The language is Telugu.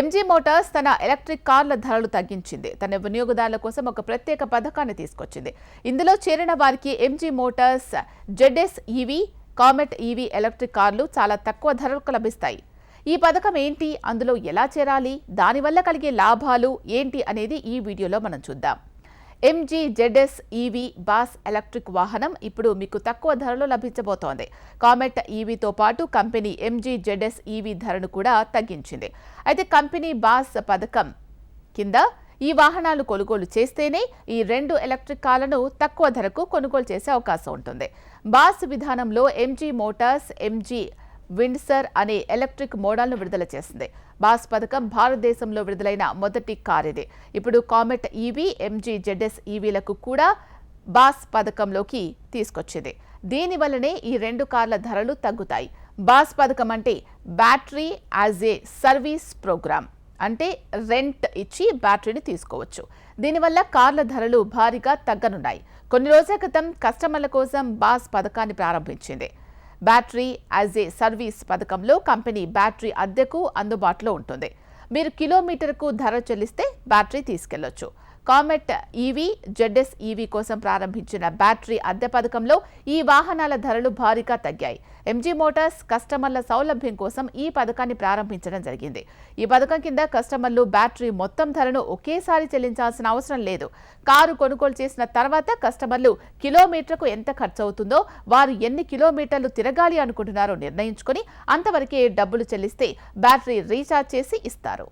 ఎంజీ మోటార్స్ తన ఎలక్ట్రిక్ కార్ల ధరలు తగ్గించింది. తన వినియోగదారుల కోసం ఒక ప్రత్యేక పథకాన్ని తీసుకొచ్చింది. ఇందులో చేరిన వారికి MG Motors ZS EV Comet EV electric కార్లు చాలా తక్కువ ధరలకు లభిస్తాయి. ఈ పథకం ఏంటి? అందులో ఎలా చేరాలి? దానివల్ల కలిగే లాభాలు ఏంటి? అనేది ఈ వీడియోలో మనం చూద్దాం. ఎంజీజెడ్ఎస్ ఈవీ బాస్ ఎలక్ట్రిక్ వాహనం ఇప్పుడు మీకు తక్కువ ధరలో లభించబోతోంది. కామెట్ ఈవీతో పాటు కంపెనీ ఎంజీజెడ్ఎస్ ఈవీ ధరను కూడా తగ్గించింది. అయితే కంపెనీ బాస్ పథకం కింద ఈ వాహనాలు కొనుగోలు చేస్తేనే ఈ రెండు ఎలక్ట్రిక్ కార్లను తక్కువ ధరకు కొనుగోలు చేసే అవకాశం ఉంటుంది. బాస్ విధానంలో ఎంజీ మోటార్స్ ఎంజీ విండ్సర్ అనే ఎలక్ట్రిక్ మోడల్ను విడుదల చేసింది. బాస్ పథకం భారతదేశంలో విడుదలైన మొదటి కార్ ఇది ఇప్పుడు కామెట్ ఈవీ ఎంజీ జెడ్ఎస్ ఈవీలకు కూడా బాస్ పథకంలోకి తీసుకొచ్చింది. దీనివల్లనే ఈ రెండు కార్ల ధరలు తగ్గుతాయి. బాస్ పథకం అంటే battery as a service programme. అంటే రెంట్ ఇచ్చి బ్యాటరీని తీసుకోవచ్చు. దీనివల్ల కార్ల ధరలు భారీగా తగ్గనున్నాయి. కొన్ని రోజుల క్రితం కస్టమర్ల కోసం బాస్ పథకాన్ని ప్రారంభించింది. బ్యాటరీ యాజ్ ఏ సర్వీస్ పథకంలో కంపెనీ బ్యాటరీ అద్దెకు అందుబాటులో ఉంటుంది. మీరు కిలోమీటర్కు ధర చెల్లిస్తే బ్యాటరీ తీసుకెళ్ళొచ్చు. కామెట్ ఈవీ జెడ్ఎస్ ఈవీ కోసం ప్రారంభించిన బ్యాటరీ అద్దె పథకంలో ఈ వాహనాల ధరలు భారీగా తగ్గాయి. ఎంజీ మోటార్స్ కస్టమర్ల సౌలభ్యం కోసం ఈ పథకాన్ని ప్రారంభించడం జరిగింది. ఈ పథకం కింద కస్టమర్లు బ్యాటరీ మొత్తం ధరను ఒకేసారి చెల్లించాల్సిన అవసరం లేదు. కారు కొనుగోలు చేసిన తర్వాత కస్టమర్లు కిలోమీటర్కు ఎంత ఖర్చు అవుతుందో వారు ఎన్ని కిలోమీటర్లు తిరగాలి అనుకుంటున్నారో నిర్ణయించుకొని అంతవరకే డబ్బులు చెల్లిస్తే బ్యాటరీ రీఛార్జ్ చేసి ఇస్తారు.